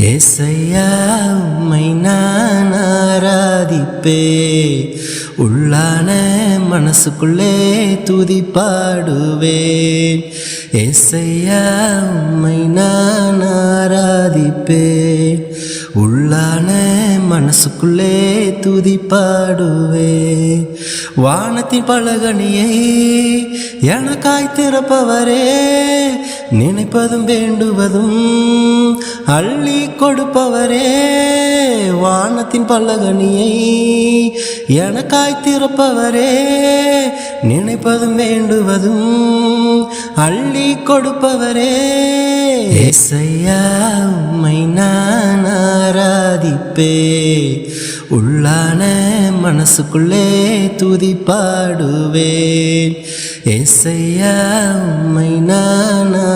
ஏசையா உம்மை நான் ஆராதிப்பே. உள்ளான மனசுக்குள்ளே துதி பாடுவேன் ஏசையா உம்மை நான் ஆராதிப்பே. உள்ளான மனசுக்குள்ளே துதி பாடுவே. வானத்தின் பலகணியை எனக்காய் திறப்பவரே. நினைப்பதும் வேண்டுவதும் அள்ளி கொடுப்பவரே வானத்தின் பல்லகனியை எனக்காய் திறப்பவரே நினைப்பதும் வேண்டுவதும் அள்ளி கொடுப்பவரே. ஏசையா உம்மை நான் ஆராதிப்பே. உள்ளான மனசுக்குள்ளே துதி பாடுவேன். ஏசையா உம்மை நான்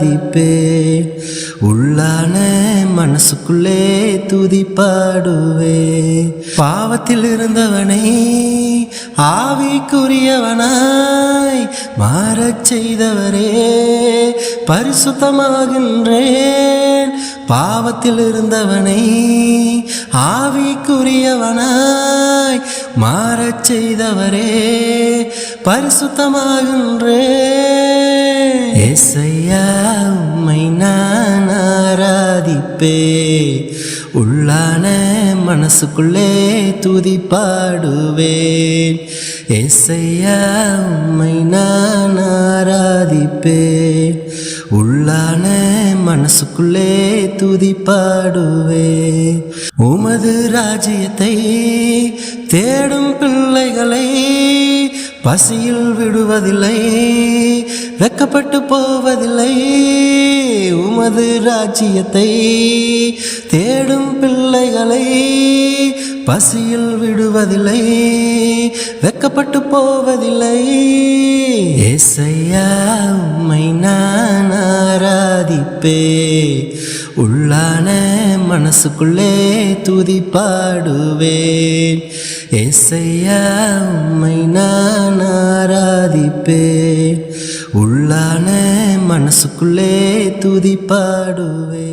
ஆராதிப்பேன் உள்ளான மனசுக்குள்ளே துதி பாடுவே. பாவத்தில் இருந்தவனை ஆவிக்குரியவனாய் மாறச் செய்தவரே. பரிசுத்தமாகின்றேன். பாவத்தில் இருந்தவனை ஆவிக்குரியவனாய் மாறச் செய்தவரே. பரிசுத்தமாகின்றேன். எஸ்ஐ மதிப்பே உள்ளான மனசுக்குள்ளே துதி பாடுவேன். எசையா உம்மை நான் ஆராதிப்பேன். உள்ளான மனசுக்குள்ளே துதி பாடுவேன். உமது ராஜ்யத்தை தேடும் பிள்ளைகளை பசியில் விடுவதில்லை வெக்கப்பட்டு போவதில்லை. உமது ராஜ்யத்தை தேடும் பிள்ளைகளை பசியில் விடுவதில்லை வெக்கப்பட்டு போவதில்லை. ஏசையா உம்மை நான் ஆராதிப்பே. உள்ளான மனசுக்குள்ளே துதி பாடுவேன். ஏசையா உம்மை நான் ஆராதிப்பே. மனசுக்குள்ளே துதி பாடுவே